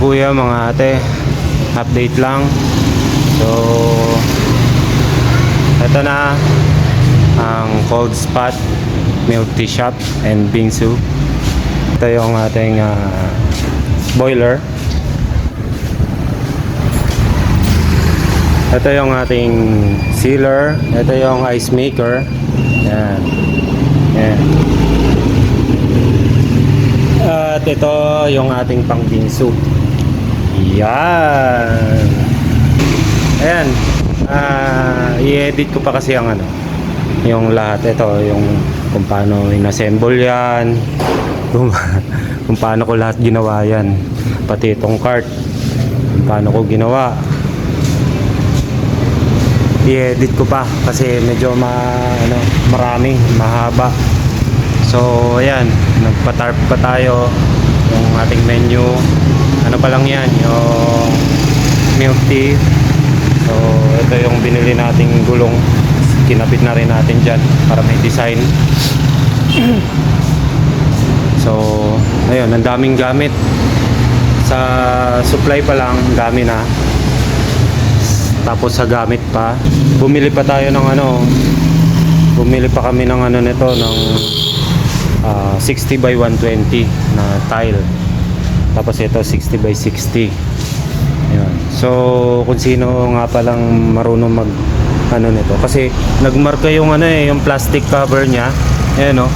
kuya, mga ate, update lang. So, ito na ang cold spot milk tea shop and bingsu. Ito yung ating ah, boiler. Ito yung ating sealer. Ito yung ice maker. Yan. Yan. At ito yung ating pang bingsu. Yan. Ayan. Ah, i-edit ko pa kasi ang ano, yung lahat ito, yung kung paano inassemble yan, kung, kung paano ko lahat ginawa yan, pati itong cart, kung paano ko ginawa. I-edit ko pa kasi medyo ma, ano, marami, mahaba. So, ayan, nagpa-tarp pa tayo yung ating menu. Ano pa lang yan, yung milk tea. So, ito yung binili nating gulong. Kinapit na rin natin dyan para may design. so, ayun, ang daming gamit. Sa supply pa lang, ang dami na. Tapos sa gamit pa, bumili pa tayo ng ano, bumili pa kami ng ano nito, ng ah, 60 by 120 na tile. Tapos ito 60 by 60. Ayan. So, kung sino nga palang marunong mag ano nito kasi nagmarka yung ano eh, yung plastic cover niya. Ayan oh.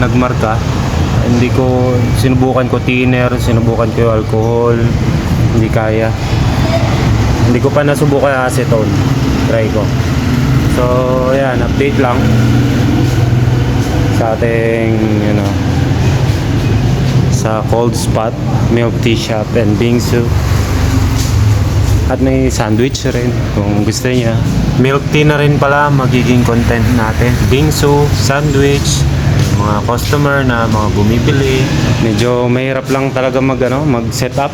Nagmarka. Hindi ko sinubukan ko thinner, sinubukan ko yung alcohol. Hindi kaya. Hindi ko pa nasubukan yung acetone. Try ko. So, ayan, update lang sa ating, you know, sa cold spot, milk tea shop and bingsu. At may sandwich rin kung gusto niya. Milk tea na rin pala magiging content natin. Bingsu, sandwich, mga customer na mga bumibili. Medyo mahirap lang talaga mag, ano, mag set up.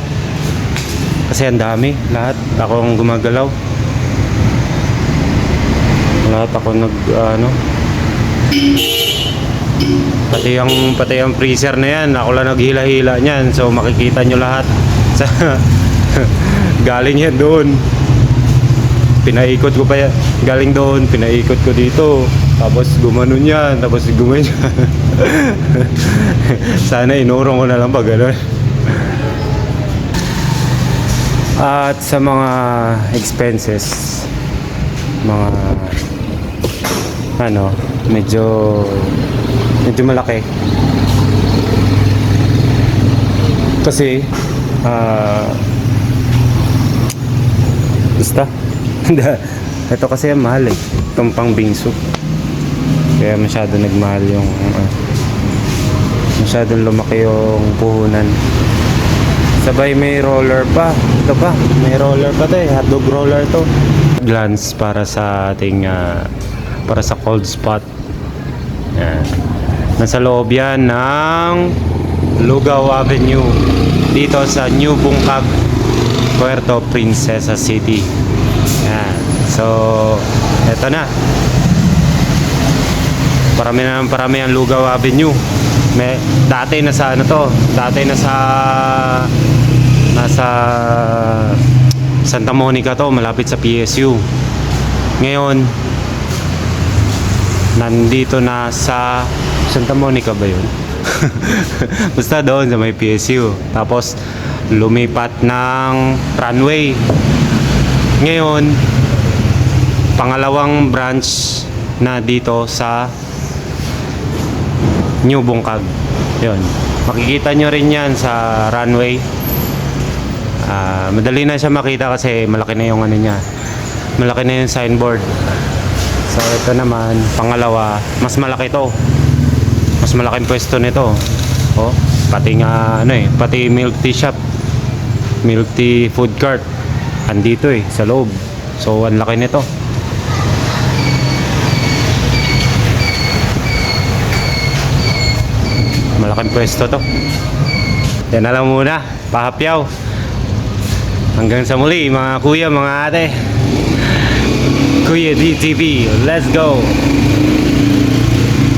Kasi ang dami, lahat. Ako ang gumagalaw. Lahat ako nag, ano, Pati ang pati ang freezer na yan, ako lang naghila-hila niyan. So makikita nyo lahat. Sa galing yan doon. Pinaikot ko pa yan. Galing doon, pinaikot ko dito. Tapos gumanon yan, tapos gumanon. Sana inurong ko na lang pag gano'n. At sa mga expenses, mga ano, medyo medyo malaki. Kasi ah basta ito kasi mahal eh. Itong pang bingsu. Kaya masyado nagmahal yung ah, masyadong lumaki yung puhunan. Sabay may roller pa. Ito pa, may roller pa to eh. Hotdog roller to. Glance para sa ating ah, para sa cold spot. Yan. Nasa loob yan ng Lugaw Avenue dito sa New Bungkag, Puerto Princesa City. Yan. So, eto na. Parami na parami ang Lugaw Avenue. May, dati na sa ano to, dati na sa nasa Santa Monica to, malapit sa PSU. Ngayon, nandito na sa Santa Monica ba yun? Basta doon sa may PSU. Tapos lumipat ng runway. Ngayon, pangalawang branch na dito sa New Bungkag. Yun. Makikita nyo rin yan sa runway. Ah, madali na siya makita kasi malaki na yung ano niya. Malaki na yung signboard. So ito naman, pangalawa, mas malaki to. Malaking pwesto nito. Oh, pati nga ano eh, pati milk tea shop. Milk tea food cart. Andito eh, sa loob. So ang laki nito. Malaking pwesto to. Yan na lang muna, pahapyaw. Hanggang sa muli mga kuya, mga ate. Kuya DTV, let's go!